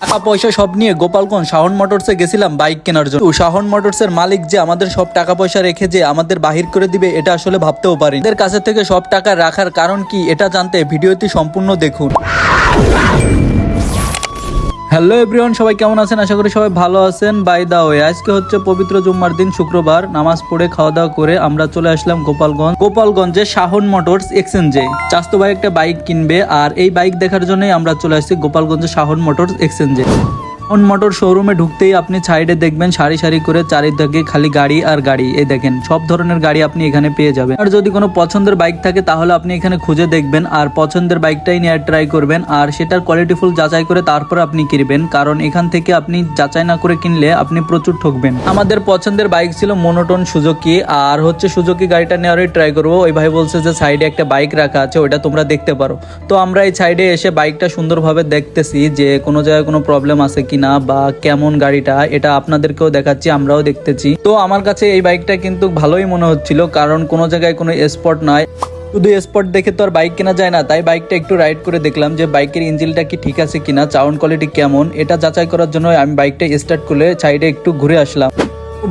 টাকা পয়সা সব নিয়ে গোপালগঞ্জ শাহন মোটরসে গেছিলাম বাইক কেনার জন্য। শাহন মোটরসের মালিক যে আমাদের সব টাকা পয়সা রেখে যে আমাদের বাহির করে দিবে, এটা আসলে ভাবতেও পারি এদের কাছে থেকে সব টাকা রাখার কারণ কি, এটা জানতে ভিডিওটি সম্পূর্ণ দেখুন। হ্যালো এভরিওয়ান সবাই কেমন আছেন? আশা করি সবাই ভালো আছেন। বাই দা ওয়ে আজকে হচ্ছে পবিত্র জুম্মার দিন, শুক্রবার। নামাজ পড়ে খাওয়া দাওয়া করে আমরা চলে আসলাম গোপালগঞ্জ। গোপালগঞ্জে শাহন মোটরস এক্সচেঞ্জে। চাস্তো ভাই একটা বাইক কিনবে, আর এই বাইক দেখার জন্যই আমরা চলে আসছি গোপালগঞ্জে শাহন মোটরস এক্সচেঞ্জে। শাহন মোটর শোরুমে ঢুকতেই আপনি সাইডে দেখবেন সারি সারি করে চারিদিকে খালি গাড়ি আর গাড়ি। এই দেখেন, সব ধরনের গাড়ি আপনি এখানে পেয়ে যাবেন। আর যদি কোনো পছন্দের বাইক থাকে, তাহলে আপনি এখানে খুঁজে দেখবেন। আর পছন্দের বাইকটাই নেওয়ার ট্রাই করবেন। আর সেটার কোয়ালিটি ফুল যাচাই করে তারপর আপনি কিনবেন। কারণ এখান থেকে আপনি যাচাই না করে কিনলে আপনি প্রচুর ঠকবেন। আমাদের পছন্দের বাইক ছিল মোনোটন সুজুকি আর হচ্ছে সুজুকি গাড়িটা নেওয়ারই ট্রাই করব। ওই ভাই বলছে যে, সাইডে একটা বাইক রাখা আছে, ওইটা তোমরা দেখতে পারো। তো আমরা এই সাইডে এসে বাইকটা সুন্দরভাবে দেখতেছি যে, কোনো জায়গায় কোনো প্রবলেম আছে কিনা বা কেমন গাড়িটা, এটা আপনাদেরকেও দেখাচ্ছি, আমরাও দেখতেছি। তো আমার কাছে এই বাইকটা কিন্তু ভালোই মনে হচ্ছিল, কারণ কোনো জায়গায় কোনো স্পট নাই। শুধু স্পট দেখে তো আর বাইক কেনা যায় না, তাই বাইকটা একটু রাইড করে দেখলাম যে বাইকের ইঞ্জিনটা কি ঠিক আছে কিনা সাউন্ড কোয়ালিটি কেমন, এটা যাচাই করার জন্য আমি বাইকটা স্টার্ট করে সাইডে একটু ঘুরে আসলাম।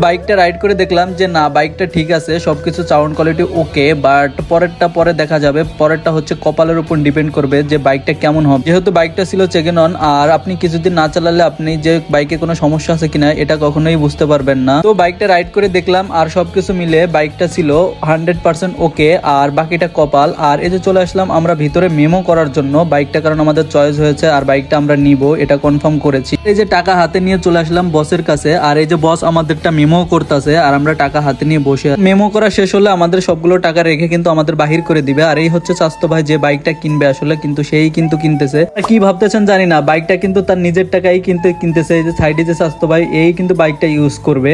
বাইকটা রাইড করে দেখলাম যে না, বাইকটা ঠিক আছে, সবকিছু সাউন্ড কোয়ালিটি ওকে বাট পরেরটা পরে দেখা যাবে। পরেরটা হচ্ছে কপালের উপর ডিপেন্ড করবে যে বাইকটা কেমন হবে। যেহেতু বাইকটা ছিল চেগেনন আর আপনি কিছুদিন না চালালে আপনি যে বাইকে কোনো সমস্যা আছে কিনা, এটা কখনোই বুঝতে পারবেন না। তো বাইকটা রাইড করে দেখলাম, আর সবকিছু মিলে বাইকটা ছিল হান্ড্রেড পার্সেন্ট ওকে আর বাকিটা কপাল। আর এই যে চলে আসলাম আমরা ভিতরে মেমো করার জন্য, বাইকটা কারণ আমাদের চয়েস হয়েছে, আর বাইকটা আমরা নিব, এটা কনফার্ম করেছি। এই যে টাকা হাতে নিয়ে চলে আসলাম বসের কাছে, আর এই যে বস আমাদেরটা মেমো করতেছে আর আমরা টাকা হাতে নিয়ে বসে মেমো করা শেষ হলে আমাদের সবগুলো টাকা রেখে কিন্তু আমাদের বাহির করে দিবে। আর এই হচ্ছে স্বাস্থ্য ভাই যে বাইকটা কিনবে আসলে, কিন্তু সেই কিন্তু কিনতেছে। কি ভাবতেছেন জানি না, বাইকটা কিন্তু তার নিজের টাকাই কিনতে কিনতেছে। এই যে সাইডে যে স্বাস্থ্য ভাই, এই কিন্তু বাইকটা ইউজ করবে।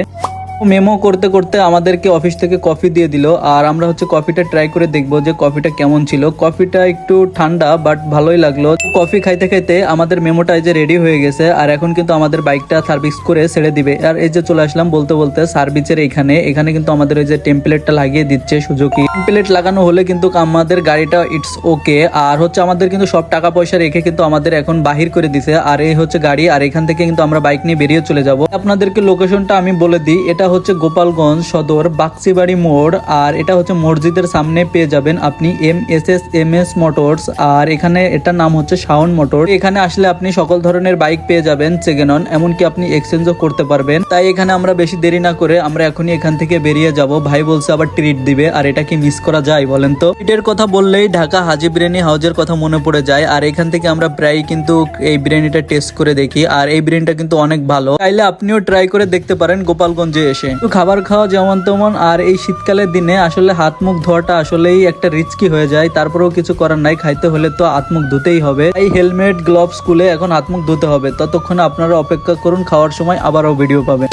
মেমো করতে করতে আমাদেরকে অফিস থেকে কফি দিয়ে দিল। আর আমরা হচ্ছে কফিটা ট্রাই করে দেখব যে কফিটা কেমন ছিল। কফিটা একটু ঠান্ডা বাট ভালোই লাগল। কফি খাইতে খাইতে আমাদের মেমোটা যে রেডি হয়ে গেছে। আর এখন কিন্তু আমাদের বাইকটা সার্ভিস করে ছেড়ে দিবে। আর এই যে চলে আসলাম বলতে বলতে সার্ভিসের এখানে। এখানে কিন্তু আমাদের ওই যে টেম্পলেটটা লাগিয়ে দিচ্ছে সুযোগী টেম্পলেট লাগানো হলে কিন্তু আমাদের গাড়িটা ইটস ওকে আর হচ্ছে আমাদের কিন্তু সব টাকা পয়সা রেখে কিন্তু আমাদের এখন বাহির করে দিছে। আর এই হচ্ছে গাড়ি। আর এখান থেকে কিন্তু আমরা বাইক নিয়ে বেরিয়ে চলে যাব। আপনাদেরকে লোকেশনটা আমি বলে দিই। এটা হচ্ছে গোপালগঞ্জ সদর, বাক্সিবাড়ি মোড়, আর এটা হচ্ছে মসজিদের সামনে পেয়ে যাবেন আপনি M S S M S Motors, আর এখানে এটার নাম হচ্ছে শাওন মোটর। এখানে আসলে আপনি সকল ধরনের বাইক পেয়ে যাবেন, চেগেনন, এমনকি আপনি এক্সচেঞ্জও করতে পারবেন। তাই এখানে আমরা বেশি দেরি না করে আমরা এখনই এখান থেকে বেরিয়ে যাব। ভাই বলছে আবার ট্রিট দিবে, আর এটা কি মিস করা যায় বলেন তো? ট্রিটের কথা বললেই ঢাকা হাজি বিরিয়ানি হাউজের কথা মনে পড়ে যায়, আর এখান থেকে আমরা প্রায় কিন্তু এই বিরিয়ানিটা টেস্ট করে দেখি, আর এই বিরিয়ানিটা কিন্তু অনেক ভালো। চাইলে আপনিও ট্রাই করে দেখতে পারেন গোপালগঞ্জে এসে। একটু খাবার খাওয়া যেমন তেমন আর এই শীতকালের দিনে আসলে হাত মুখ ধোয়াটা আসলেই একটা রিস্কি হয়ে যায়। তারপরেও কিছু করার নাই খাইতে হলে তো হাত মুখ ধুতেই হবে। এই হেলমেট গ্লোভস খুলে এখন হাত মুখ ধুতে হবে। ততক্ষণে আপনারা অপেক্ষা করুন খাওয়ার সময় আবারও ভিডিও পাবেন।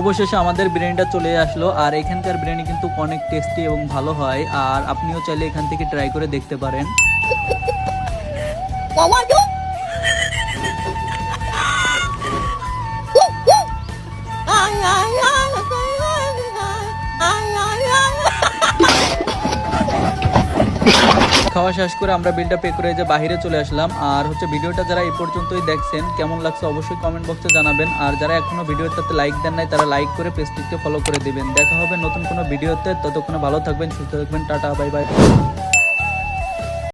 অবশেষে আমাদের বিরিয়ানিটা চলে আসলো আর এখানকার বিরিয়ানি কিন্তু অনেক টেস্টি এবং ভালো হয় আর আপনিও চাইলে এখান থেকে ট্রাই করে দেখতে পারেন। খাওয়া শেষ করে আমরা বিলটা পে করে যে বাহিরে চলে আসলাম। আর হচ্ছে ভিডিওটা যারা এই পর্যন্তই দেখছেন, কেমন লাগছে অবশ্যই কমেন্ট বক্সে জানাবেন। আর যারা এখনও ভিডিওটাতে লাইক দেন নাই, তারা লাইক করে পেজটিকে ফলো করে দিবেন। দেখা হবে নতুন কোনো ভিডিওতে। ততক্ষণে ভালো থাকবেন, সুস্থ থাকবেন, টাটা বাই বাই